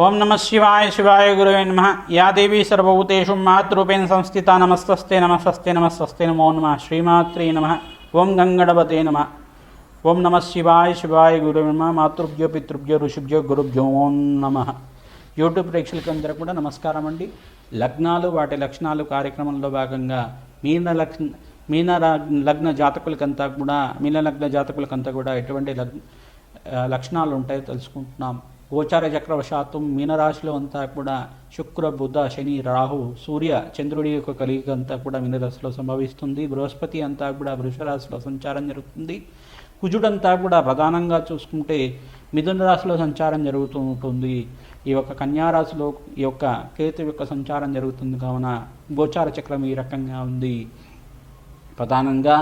ఓం నమ శివాయ శివాయ గురువే నమ. యా దేవీ సర్వభూతేషు మాతృపేణ సంస్థిత నమస్తస్తే నమస్తస్తే నమస్తస్తే నమో నమ. శ్రీమాత్రే నమ. ఓం గంగణపతే నమ. ఓం నమ శివాయ శివాయ గురువే నమ. మాతృభ్యో పితృభ్యో ఋషిభ్యో గురుభ్యో ఓం నమ. యూట్యూబ్ ప్రేక్షకులందరూ కూడా నమస్కారం అండి. లగ్నాలు వాటి లక్షణాలు కార్యక్రమంలో భాగంగా మీన లక్ష మీన లగ్న జాతకులకంతా కూడా మీన లగ్న జాతకులకంతా కూడా ఎటువంటి లగ్ లక్షణాలు ఉంటాయో తెలుసుకుంటున్నాం. గోచార చక్రవశాత్తు మీనరాశిలో అంతా కూడా శుక్ర బుధ శని రాహు సూర్య చంద్రుడి యొక్క కలిగిక అంతా కూడా మీనరాశిలో సంభవిస్తుంది. బృహస్పతి అంతా కూడా వృషరాశిలో సంచారం జరుగుతుంది. కుజుడంతా కూడా ప్రధానంగా చూసుకుంటే మిథున రాశిలో సంచారం జరుగుతూ ఉంటుంది. ఈ యొక్క కన్యారాశిలో ఈ యొక్క కేతు యొక్క సంచారం జరుగుతుంది కావున గోచార చక్రం ఈ రకంగా ఉంది. ప్రధానంగా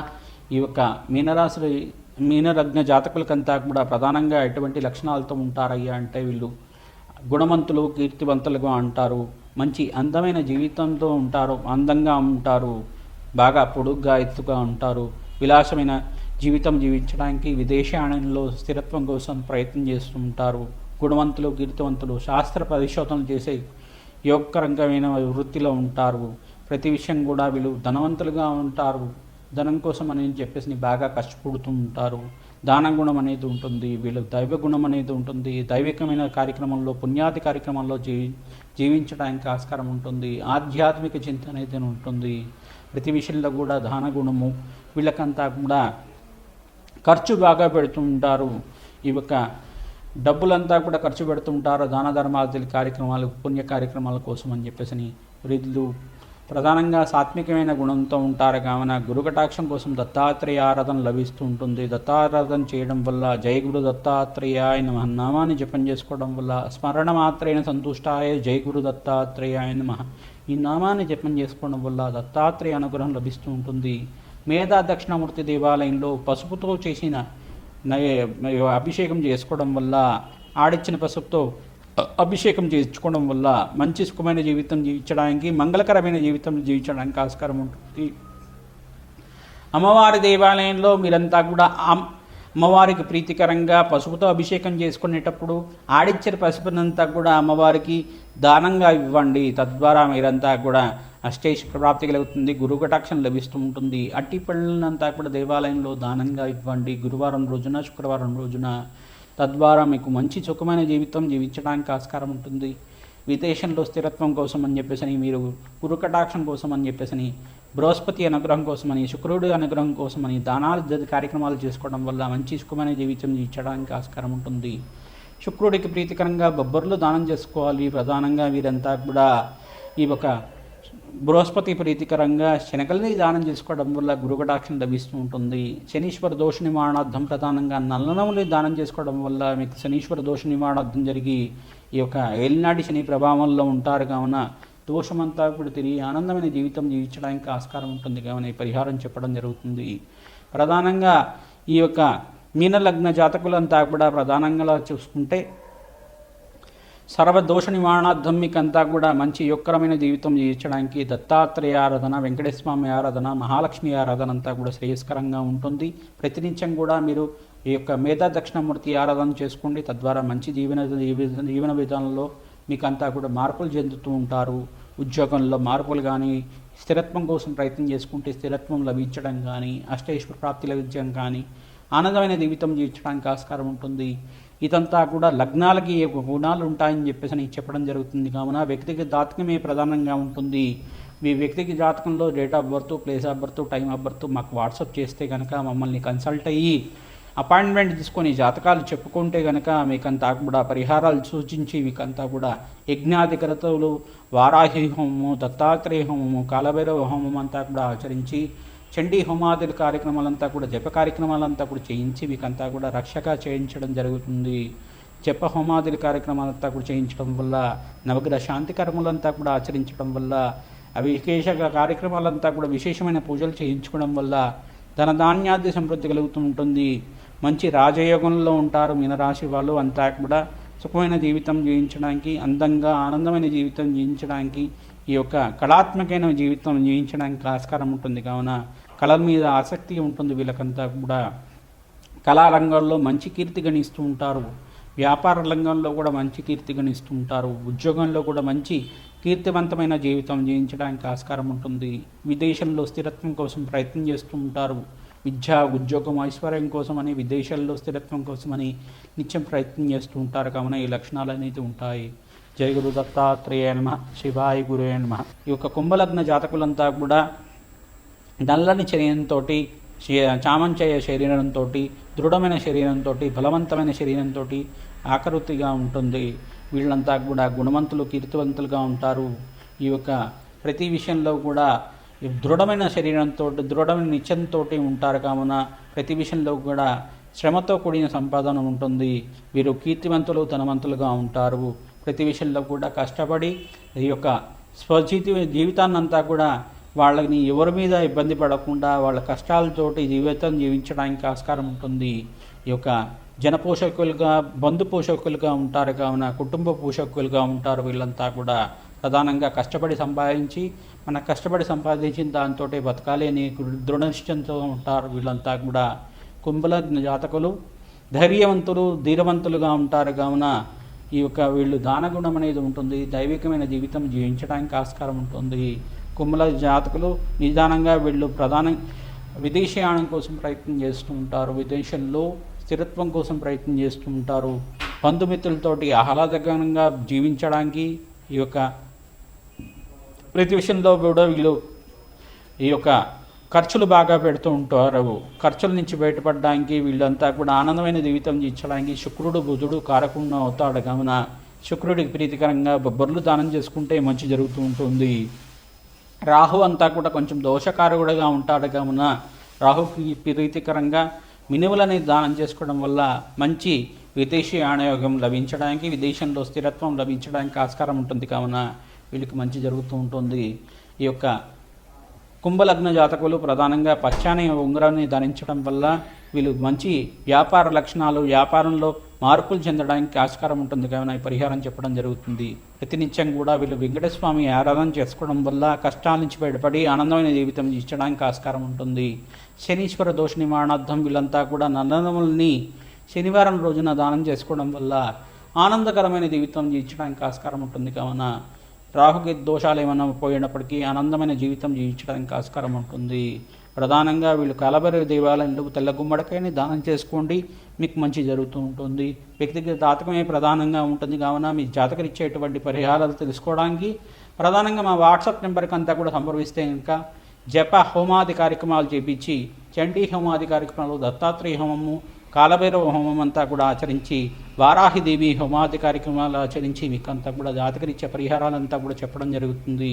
ఈ యొక్క మీనరాశి మీనరగ్న జాతకులకంతా కూడా ప్రధానంగా ఎటువంటి లక్షణాలతో ఉంటారయ్యా అంటే వీళ్ళు గుణవంతులు కీర్తివంతులుగా అంటారు. మంచి అందమైన జీవితంతో ఉంటారు అందంగా ఉంటారు బాగా పొడుగ్గా ఎత్తుగా ఉంటారు. విలాసమైన జీవితం జీవించడానికి విదేశాలలో స్థిరత్వం కోసం ప్రయత్నం చేస్తూ ఉంటారు గుణవంతులు కీర్తివంతులు శాస్త్ర పరిశోధనలు చేసే యోగకరంగమైన వృత్తిలో ఉంటారు. ప్రతి విషయం కూడా వీళ్ళు ధనవంతులుగా ఉంటారు. ధనం కోసం అని చెప్పేసి బాగా కష్టపడుతూ ఉంటారు దాన గుణం అనేది ఉంటుంది వీళ్ళకి దైవ గుణం అనేది ఉంటుంది. దైవికమైన కార్యక్రమంలో పుణ్యాది కార్యక్రమంలో జీవి జీవించడానికి ఆస్కారం ఉంటుంది. ఆధ్యాత్మిక చింతన అనేది ఉంటుంది. ప్రతి విషయంలో కూడా దాన గుణము వీళ్ళకంతా కూడా ఖర్చు బాగా పెడుతూ ఉంటారు ఈ యొక్క డబ్బులంతా కూడా ఖర్చు పెడుతుంటారు. దాన ధర్మాది కార్యక్రమాలు పుణ్య కార్యక్రమాల కోసం అని చెప్పేసి వృద్ధులు ప్రధానంగా సాత్వికమైన గుణంతో ఉంటారు. కావున గురుకటాక్షం కోసం దత్తాత్రేయ ఆరాధన లభిస్తూ ఉంటుంది. దత్తారాధన చేయడం వల్ల జయగురు దత్తాత్రేయ ఆయన నమ నామాన్ని జపం చేసుకోవడం వల్ల స్మరణ మాత్రైన సంతుష్టాయ జయగురు గురు ఆయన మహా ఈ నామాన్ని జపం చేసుకోవడం వల్ల దత్తాత్రేయ అనుగ్రహం లభిస్తూ ఉంటుంది. మేధా దక్షిణామూర్తి దేవాలయంలో పసుపుతో చేసిన నయ- అభిషేకం చేసుకోవడం వల్ల ఆడిచ్చిన పసుపుతో అభిషేకం చేయించుకోవడం వల్ల మంచి సుఖమైన జీవితం జీవించడానికి మంగళకరమైన జీవితం జీవించడానికి ఆస్కారం ఉంటుంది. అమ్మవారి దేవాలయంలో మీరంతా కూడా అమ్మవారికి ప్రీతికరంగా పసుపుతో అభిషేకం చేసుకునేటప్పుడు ఆడిచ్చిన పసుపునంతా కూడా అమ్మవారికి దానంగా ఇవ్వండి. తద్వారా మీరంతా కూడా అష్టేష్ ప్రాప్తి కలుగుతుంది గురువు కటాక్షం లభిస్తూ ఉంటుంది. అట్టి పళ్ళనంతా కూడా దేవాలయంలో దానంగా ఇవ్వండి. గురువారం రోజున శుక్రవారం రోజున తద్వారా మీకు మంచి సుఖమైన జీవితం జీవించడానికి ఆస్కారం ఉంటుంది. విదేశంలో స్థిరత్వం కోసం అని చెప్పేసి మీరు గురుకటాక్షం కోసం అని చెప్పేసి బృహస్పతి అనుగ్రహం కోసమని శుక్రుడి అనుగ్రహం కోసమని దానాలు కార్యక్రమాలు చేసుకోవడం వల్ల మంచి సుఖమైన జీవితం జీవించడానికి ఆస్కారం ఉంటుంది. శుక్రుడికి ప్రీతికరంగా బొబ్బర్లు దానం చేసుకోవాలి. ప్రధానంగా వీరంతా కూడా ఈ ఒక బృహస్పతి ప్రీతికరంగా శనగల్ని దానం చేసుకోవడం వల్ల గురుకటాక్షం లభిస్తూ ఉంటుంది. శనీశ్వర దోష నివారణార్థం ప్రధానంగా నల్లనముని దానం చేసుకోవడం వల్ల మీకు శనీశ్వర దోష నివారణార్థం జరిగి ఈ యొక్క ఏలినాటి శని ప్రభావంలో ఉంటారు కావున దోషమంతా కూడా తిరిగి ఆనందమైన జీవితం జీవించడానికి ఆస్కారం ఉంటుంది కావున ఈ పరిహారం చెప్పడం జరుగుతుంది. ప్రధానంగా ఈ యొక్క మీనలగ్న జాతకులంతా కూడా ప్రధానంగా చూసుకుంటే సర్వదోష నివారణార్థం మీకంతా కూడా మంచి యుక్రమైన జీవితం జీవించడానికి దత్తాత్రేయ ఆరాధన వెంకటేశ్వామి ఆరాధన మహాలక్ష్మి ఆరాధన అంతా కూడా శ్రేయస్కరంగా ఉంటుంది. ప్రతినిత్యం కూడా మీరు ఈ యొక్క మేధా దక్షిణమూర్తి ఆరాధన చేసుకోండి. తద్వారా మంచి జీవన జీవన విధానంలో మీకంతా కూడా మార్పులు చెందుతూ ఉంటారు. ఉద్యోగంలో మార్పులు కానీ స్థిరత్వం కోసం ప్రయత్నం చేసుకుంటే స్థిరత్వం లభించడం కానీ అష్టైశ్వర ప్రాప్తి లభించడం కానీ ఆనందమైన జీవితం జీవించడానికి ఆస్కారం ఉంటుంది. ఇదంతా కూడా లగ్నాలకి ఏ గుణాలు ఉంటాయని చెప్పేసి అని చెప్పడం జరుగుతుంది. కావున వ్యక్తిగత జాతకమే ప్రధానంగా ఉంటుంది. మీ వ్యక్తిగత జాతకంలో date of birth place of birth time of birth మాకు వాట్సాప్ చేస్తే కనుక మమ్మల్ని కన్సల్ట్ అయ్యి అపాయింట్మెంట్ తీసుకొని జాతకాలు చెప్పుకుంటే కనుక మీకంతా కూడా పరిహారాలు సూచించి మీకంతా కూడా యజ్ఞాధికరతలు వారాహి హోమము దత్తాత్రేయ హోమము కాలభైరవ హోమం అంతా కూడా ఆచరించి చండీ హోమాదుల కార్యక్రమాలంతా కూడా జప కార్యక్రమాలంతా కూడా చేయించి వీకంతా కూడా రక్షక చేయించడం జరుగుతుంది. జప హోమాదుల కార్యక్రమాలంతా కూడా చేయించడం వల్ల నవగ్రహ శాంతి కర్మలంతా కూడా ఆచరించడం వల్ల అవి విశేష కార్యక్రమాలంతా కూడా విశేషమైన పూజలు చేయించుకోవడం వల్ల ధనధాన్యాది సమృద్ధి కలుగుతూ ఉంటుంది. మంచి రాజయోగంలో ఉంటారు మీనరాశి వాళ్ళు అంతా కూడా సుఖమైన జీవితం జీవించడానికి అందంగా ఆనందమైన జీవితం జీవించడానికి ఈ యొక్క కళాత్మకమైన జీవితం జీవించడానికి ఆస్కారం ఉంటుంది. కావున కళల మీద ఆసక్తి ఉంటుంది వీళ్ళకంతా కూడా. కళారంగంలో మంచి కీర్తి గణిస్తూ ఉంటారు. వ్యాపార రంగంలో కూడా మంచి కీర్తి గణిస్తుంటారు ఉద్యోగంలో కూడా మంచి కీర్తివంతమైన జీవితం జీవించడానికి ఆస్కారం ఉంటుంది. విదేశంలో స్థిరత్వం కోసం ప్రయత్నం చేస్తూ ఉంటారు. విద్య ఉద్యోగం ఐశ్వర్యం కోసమని విదేశాల్లో స్థిరత్వం కోసమని నిత్యం ప్రయత్నం చేస్తూ ఉంటారు. కావున ఈ లక్షణాలు అనేది ఉంటాయి. జయ గురు దత్తాత్రేయ నమ. శివాయ గురు నమ. ఈ యొక్క కుంభలగ్న జాతకులంతా కూడా నల్లని శరీరంతో చామంచయ శరీరంతో దృఢమైన శరీరంతో బలవంతమైన శరీరంతో ఆకృతిగా ఉంటుంది. వీళ్ళంతా కూడా గుణవంతులు కీర్తివంతులుగా ఉంటారు. ఈ యొక్క ప్రతి విషయంలో కూడా దృఢమైన శరీరంతో దృఢమైన నిత్యంతో ఉంటారు. కావున ప్రతి విషయంలో కూడా శ్రమతో కూడిన సంపాదన ఉంటుంది. వీరు కీర్తివంతులు ధనవంతులుగా ఉంటారు. ప్రతి విషయంలో కూడా కష్టపడి ఈ యొక్క స్వజీతి జీవితాన్నంతా కూడా వాళ్ళని ఎవరి మీద ఇబ్బంది పడకుండా వాళ్ళ కష్టాలతోటి జీవితం జీవించడానికి ఆస్కారం ఉంటుంది. ఈ యొక్క జన పోషకులుగా బంధు పోషకులుగా ఉంటారు. కావున కుటుంబ పోషకులుగా ఉంటారు వీళ్ళంతా కూడా. ప్రధానంగా కష్టపడి సంపాదించి మన కష్టపడి సంపాదించిన దాంతో బతకాలి అని దృఢనిశ్చయంతో ఉంటారు వీళ్ళంతా కూడా. కుంభల జాతకులు ధైర్యవంతులు ధీరవంతులుగా ఉంటారు. కావున ఈ యొక్క వీళ్ళు దానగుణం అనేది ఉంటుంది. దైవికమైన జీవితం జీవించడానికి ఆస్కారం ఉంటుంది. కుంభల జాతకులు నిదానంగా వీళ్ళు ప్రధాన విదేశీయానం కోసం ప్రయత్నం చేస్తూ ఉంటారు. విదేశంలో స్థిరత్వం కోసం ప్రయత్నం చేస్తూ ఉంటారు. బంధుమిత్రులతోటి ఆహ్లాదకరంగా జీవించడానికి ఈ యొక్క ప్రతి విషయంలో కూడా వీళ్ళు ఈ యొక్క ఖర్చులు బాగా పెడుతూ ఉంటారు. ఖర్చుల నుంచి బయటపడడానికి వీళ్ళంతా కూడా ఆనందమైన జీవితం జీవించడానికి శుక్రుడు బుధుడు కారకుండా అవుతాడు. కావున శుక్రుడికి ప్రీతికరంగా బొబ్బర్లు దానం చేసుకుంటే మంచి జరుగుతూ ఉంటుంది. రాహు అంతా కూడా కొంచెం దోషకారకుడుగా ఉంటాడు కావున రాహుకి ప్రీతికరంగా మినువులని దానం చేసుకోవడం వల్ల మంచి విదేశీ ఆనయోగం లభించడానికి విదేశంలో స్థిరత్వం లభించడానికి ఆస్కారం ఉంటుంది కావున వీళ్ళకి మంచి జరుగుతూ ఉంటుంది. ఈ యొక్క కుంభలగ్న జాతకులు ప్రధానంగా పచ్చాని ఉంగరాన్ని ధరించడం వల్ల వీళ్ళు మంచి వ్యాపార లక్షణాలు వ్యాపారంలో మార్పులు చెందడానికి ఆస్కారం ఉంటుంది కావున ఈ పరిహారం చెప్పడం జరుగుతుంది. ప్రతినిత్యం కూడా వీళ్ళు వెంకటస్వామి ఆరాధన చేసుకోవడం వల్ల కష్టాల నుంచి బయటపడి ఆనందమైన జీవితం ఇచ్చడానికి ఆస్కారం ఉంటుంది. శనీశ్వర దోష నివారణార్థం వీళ్ళంతా కూడా నన్నదముల్ని శనివారం రోజున దానం చేసుకోవడం వల్ల ఆనందకరమైన జీవితం జీవించడానికి ఆస్కారం ఉంటుంది కావున రాహుకి దోషాలు ఏమైనా పోయినప్పటికీ ఆనందమైన జీవితం జీవించడానికి ఆస్కారం ఉంటుంది. ప్రధానంగా వీళ్ళు కలబరి దేవాలయంలో తెల్ల గుమ్మడికాయని దానం చేసుకోండి. మీకు మంచి జరుగుతూ ఉంటుంది. వ్యక్తిగత జాతకమే ప్రధానంగా ఉంటుంది. కావున మీ జాతకం ఇచ్చేటువంటి పరిహారాలు తెలుసుకోవడానికి ప్రధానంగా మా వాట్సాప్ నెంబర్కి అంతా కూడా సంప్రదిస్తే ఇంకా జప హోమాది కార్యక్రమాలు చేపించి చండీ హోమాది కార్యక్రమాలు దత్తాత్రేయ హోమము కాలభైరవ హోమం అంతా కూడా ఆచరించి వారాహిదేవి హోమాది కార్యక్రమాలు ఆచరించి మీకు అంతా కూడా జాతకరిచ్చే పరిహారాలంతా కూడా చెప్పడం జరుగుతుంది.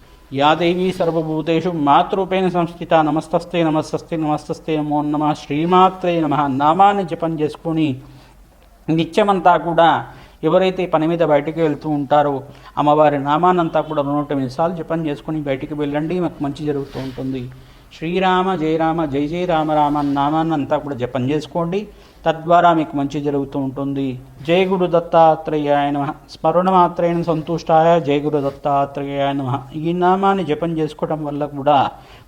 యాదేవి సర్వభూతేషు మాతృపేణ సంస్థిత నమస్తస్తే నమస్తస్తే నమస్తస్తే నమో నమ శ్రీమాత్రే నమ నామాన్ని జపం చేసుకొని నిత్యమంతా కూడా ఎవరైతే పని మీద బయటికి వెళ్తూ ఉంటారో అమ్మవారి నామానంతా కూడా నూట ఎనిమిది సార్లు జపం చేసుకొని బయటికి వెళ్ళండి మాకు మంచి జరుగుతూ ఉంటుంది. శ్రీరామ జయరామ జయ జయ రామ రామ నామాన్ని అంతా కూడా జపం చేసుకోండి. తద్వారా మీకు మంచి జరుగుతూ ఉంటుంది. జయ గురు దత్తాత్రేయాయ నమ. స్మరణ మాత్రేణ సంతుష్టాయ జయ గురు దత్తాత్రేయాయ నమ. ఈ నామాన్ని జపం చేసుకోవడం వల్ల కూడా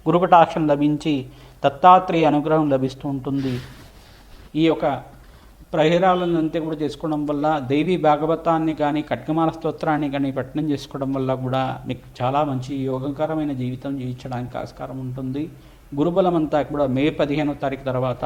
గురుకటాక్షం లభించి దత్తాత్రేయ అనుగ్రహం లభిస్తూ ఉంటుంది. ఈ యొక్క ప్రహిరాలను అంతే కూడా చేసుకోవడం వల్ల దేవి భాగవతాన్ని కానీ ఖడ్గమాల స్తోత్రాన్ని కానీ పట్టణం చేసుకోవడం వల్ల కూడా మీకు చాలా మంచి యోగకరమైన జీవితం జీవించడానికి ఆస్కారం ఉంటుంది. గురుబలం అంతా కూడా మే పదిహేనో తారీఖు తర్వాత